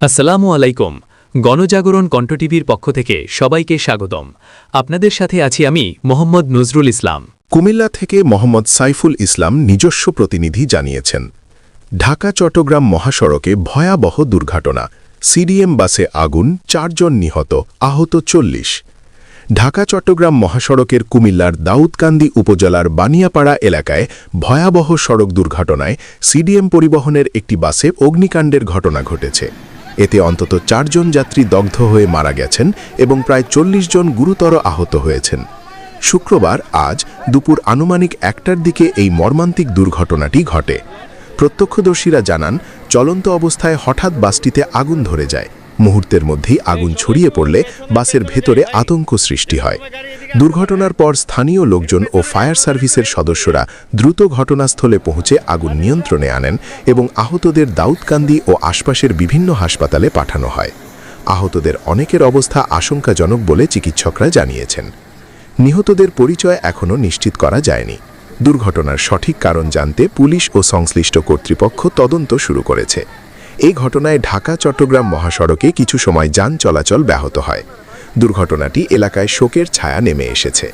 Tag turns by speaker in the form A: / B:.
A: আসসালামু আলাইকুম। গণজাগরণ কণ্ঠ টিভির পক্ষ থেকে সবাইকে স্বাগতম। আপনাদের সাথে আছি আমি মোহাম্মদ নজরুল ইসলাম।
B: কুমিল্লা থেকে মোহাম্মদ সাইফুল ইসলাম নিজস্ব প্রতিনিধি জানিয়েছেন ঢাকা চট্টগ্রাম মহাসড়কে ভয়াবহ দুর্ঘটনা। সিডিএম বাসে আগুন চারজন নিহত আহত চল্লিশ। ঢাকা, চট্টগ্রাম মহাসড়কের কুমিল্লার দাউদকান্দি উপজেলার বানিয়াপাড়া এলাকায় ভয়াবহ সড়ক দুর্ঘটনায় সিডিএম পরিবহনের একটি বাসে অগ্নিকাণ্ডের ঘটনা ঘটেছে। এতে অন্তত চারজন যাত্রী দগ্ধ হয়ে মারা গেছেন এবং প্রায় চল্লিশ জন গুরুতর আহত হয়েছেন। শুক্রবার আজ দুপুর আনুমানিক একটার দিকে এই মর্মান্তিক দুর্ঘটনাটি ঘটে। প্রত্যক্ষদর্শীরা জানান, চলন্ত অবস্থায় হঠাৎ বাসটিতে আগুন ধরে যায়। মুহূর্তের মধ্যেই আগুন ছড়িয়ে পড়লে বাসের ভেতরে আতঙ্ক সৃষ্টি হয়। দুর্ঘটনার পর স্থানীয় লোকজন ও ফায়ার সার্ভিসের সদস্যরা দ্রুত ঘটনাস্থলে পৌঁছে আগুন নিয়ন্ত্রণে আনেন এবং আহতদের দাউদকান্দি ও আশপাশের বিভিন্ন হাসপাতালে পাঠানো হয়। আহতদের অনেকের অবস্থা আশঙ্কাজনক বলে চিকিৎসকরা জানিয়েছেন। নিহতদের পরিচয় এখনও নিশ্চিত করা যায়নি। দুর্ঘটনার সঠিক কারণ জানতে পুলিশ ও সংশ্লিষ্ট কর্তৃপক্ষ তদন্ত শুরু করেছে। এই ঘটনায় ঢাকা, চট্টগ্রাম মহাসড়কে কিছু সময় যান চলাচল ব্যাহত হয়। দুর্ঘটনাটি এলাকায় শোকের ছায়া নেমে এসেছে।